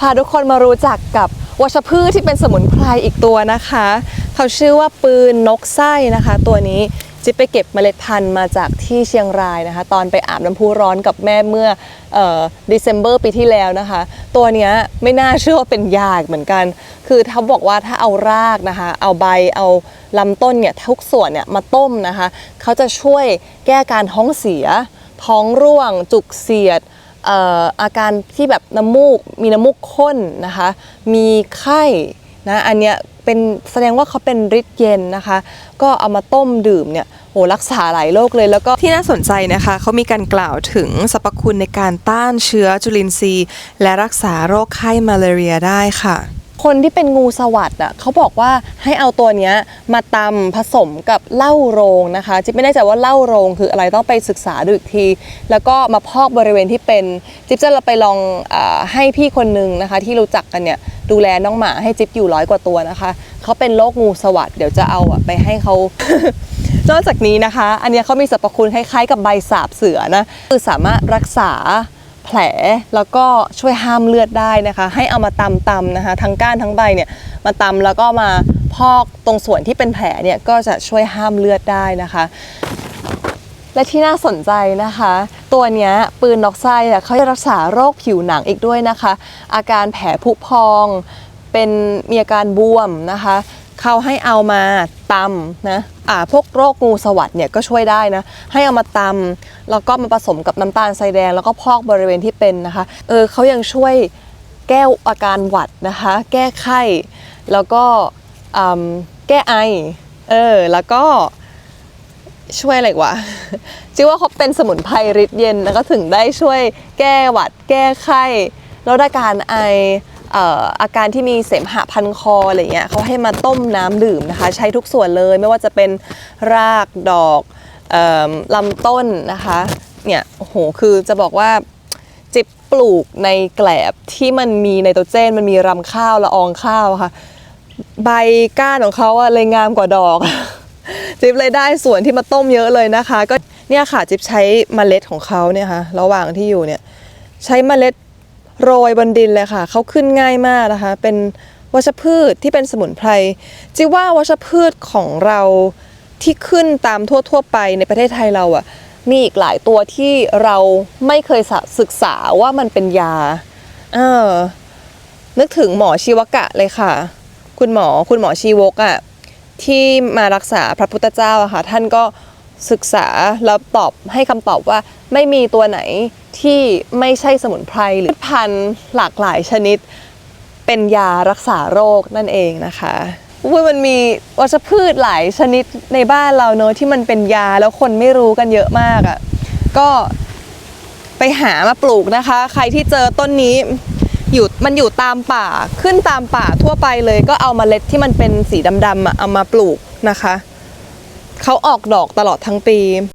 พาทุกคนมารู้จักกับวัชพืชที่เป็นสมุนไพรอีกตัวนะคะ เขาชื่อว่าปืนนกไส้นะคะ ตัวนี้จิ๊บไปเก็บเมล็ดพันธุ์มาจากที่เชียงรายนะคะ ตอนไปอาบน้ำพุร้อนกับแม่เมื่อเอ่อ December ปีที่แล้วนะคะ ตัวเนี้ยไม่น่าเชื่อว่าเป็นยากเหมือนกัน คือเขาบอกว่าถ้าเอารากนะคะ เอาใบเอาลำต้นเนี่ยทุกส่วนเนี่ยมาต้มนะคะ เขาจะช่วยแก้การท้องเสีย ท้องร่วง จุกเสียด อาการที่แบบน้ำมูกมีน้ำมูกข้นนะคะ มีไข้นะอันเนี้ยเป็นแสดงว่าเขาเป็นฤทธิ์เย็นนะคะ ก็เอามาต้มดื่มเนี่ยโหรักษาหลายโรคเลยแล้วก็ที่น่าสนใจนะคะเขามีการกล่าวถึงสรรพคุณในการต้านเชื้อจุลินทรีย์ และรักษาโรคไข้มาลาเรียได้ค่ะ คนที่เป็นงูสวัสด์อะเขาบอกว่าให้เอาตัวเนี้ยมาตำผสมกับเหล้าโรงนะคะจิ๊บไม่แน่ใจว่าเหล้าโรงคืออะไรต้องไปศึกษาดูอีกที แล้วก็มาพอกบริเวณที่เป็นจิ๊บจะไปลองอให้พี่คนนึงนะคะ ที่รู้จักกันเนี่ยดูแลน้องหมาให้จิ๊บอยู่ร้อยกว่าตัวนะคะเขาเป็นโรคงูสวัสด์เดี๋ยวจะเอาไปให้เขานอกจากนี้นะคะ อันนี้เขามีสรรพคุณคล้ายๆกับใบสาบเสือนะคือสามารถรักษา แผลแล้วก็ช่วยห้ามเลือดได้นะคะ ให้เอามาตำตำนะคะ ทั้งก้านทั้งใบเนี่ยมาตำแล้วก็มาพอกตรงส่วนที่เป็นแผลเนี่ยก็จะช่วยห้ามเลือดได้นะคะ และที่น่าสนใจนะคะ ตัวนี้ปืนนกไส้เขาจะรักษาโรคผิวหนังอีกด้วยนะคะ อาการแผลผุพองเป็นมีอาการบวมนะคะ เขาให้เอามาตำนะอ่าพวกโรคงูสวัสด์เนี่ยก็ช่วยได้นะ ให้เอามาตำแล้วก็มาผสมกับน้ำตาลทรายแดง แล้วก็พอกบริเวณที่เป็นนะคะ เออเขายังช่วยแก้อาการหวัดนะคะ แก้ไข้ แล้วก็แก้ไอ เออ แล้วก็ช่วยอะไรอีกวะจิว่าเขาเป็นสมุนไพรฤทธิ์เย็นแล้วก็ถึงได้ช่วยแก้หวัด แก้ไข้ลดอาการไอ อาการที่มีเสมหะพันคออะไรเงี้ยเขาให้มาต้มน้ำดื่มนะคะ ใช้ทุกส่วนเลยไม่ว่าจะเป็นรากดอกเอมลำต้นนะคะเนี่ยโอ้โหคือจะบอกว่าจิบปลูกในแกลบที่มันมีไนโตรเจน มันมีรำข้าวละอองข้าวะค่ะ ใบก้านของเขาอะเลยงามกว่าดอก จิ๊บเลยได้ส่วนที่มาต้มเยอะเลยนะคะ ก็เนี่ยค่ะจิ๊บใช้เมล็ดของเขาเนี่ยค่ะระหว่างที่อยู่เนี่ยใช้เมล็ด โรยบนดินเลยค่ะเขาขึ้นง่ายมากนะคะ เป็นวัชพืชที่เป็นสมุนไพรจิว่าวัชพืชของเราที่ขึ้นตามทั่ว ๆ ไปในประเทศไทยเราอะมีอีกหลายตัวที่เราไม่เคยศึกษาว่ามันเป็นยาเออนึกถึงหมอชีวกะเลยค่ะ คุณหมอคุณหมอชีวกอะ่ะที่มารักษาพระพุทธเจ้าอะค่ะ ท่านก็ศึกษาแล้วตอบให้คำตอบว่า ไม่มีตัวไหนที่ไม่ใช่สมุนไพรหรือพันธุ์หลากหลายชนิด เป็นยารักษาโรคนั่นเองนะคะอุ้ยมันมีวัชพืชหลายชนิดในบ้านเราเนอะที่มันเป็นยาแล้วคนไม่รู้กันเยอะมากอะ่ะก็ไปหามาปลูกนะคะ ใครที่เจอต้นนี้อยู่มันอยู่ตามป่าขึ้นตามป่าทั่วไปเลยก็เอามาเล็ดที่มันเป็นสีดำๆเอามาปลูกนะคะ เขาออกดอกตลอดทั้งปี